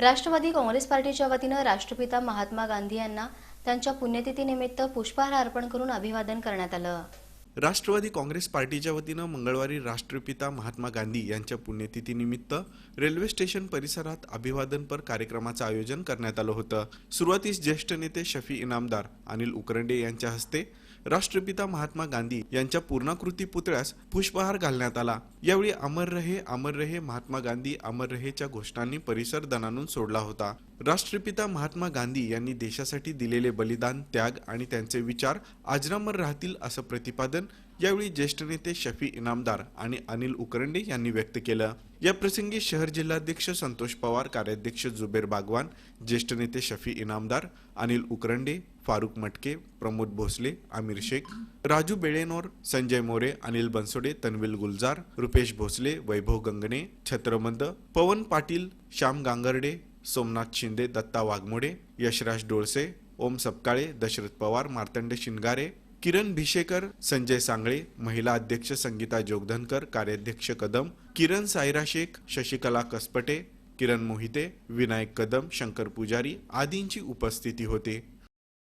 राष्ट्रवादी काँग्रेस पार्टीच्या वतीनं राष्ट्रपिता महात्मा गांधी यांना त्यांच्या पुण्यतिथीनिमित्त पुष्पहार अर्पण करून अभिवादन करण्यात आलं. राष्ट्रवादी काँग्रेस पार्टीच्या वतीनं मंगळवारी राष्ट्रपिता महात्मा गांधी यांच्या पुण्यतिथीनिमित्त रेल्वे स्टेशन परिसरात अभिवादनपर कार्यक्रमाचं आयोजन करण्यात आलं होतं. सुरुवातीस ज्येष्ठ नेते शफी इनामदार अनिल उकरंडे यांच्या हस्ते राष्ट्रपिता महात्मा गांधी यांच्या पूर्णाकृती पुतळ्यास पुष्पहार घालण्यात आला. यावेळी अमर रहे अमर रहे महात्मा गांधी अमर रहेच्या घोषणांनी परिसर दणानून सोडला होता. राष्ट्रपिता महात्मा गांधी यांनी देशासाठी दिलेले बलिदान त्याग आणि त्यांचे विचार आजरामर राहतील असं प्रतिपादन यावेळी ज्येष्ठ नेते शफी इनामदार आणि अनिल उकरंडे यांनी व्यक्त केलं. या प्रसंगी शहर जिल्हाध्यक्ष संतोष पवार कार्याध्यक्ष जुबेर बागवान ज्येष्ठ नेते शफी इनामदार अनिल उकरंडे फारुख मटके प्रमोद भोसले आमिर शेख राजू बेळेनोर संजय मोरे अनिल बनसोडे तन्विल गुलजार रुपेश भोसले वैभव गंगणे छत्रमंद पवन पाटील श्याम गांगर्डे सोमनाथ शिंदे दत्ता वाघमोडे यशराज डोळसे ओम सपकाळे दशरथ पवार मार्तंड शिनगारे किरण भिशेकर संजय सांगळे महिला अध्यक्ष संगीता जोगधनकर कार्याध्यक्ष कदम किरण सायरा शेख शशिकला कसपटे किरण मोहिते विनायक कदम शंकर पुजारी आदींची उपस्थिती होती.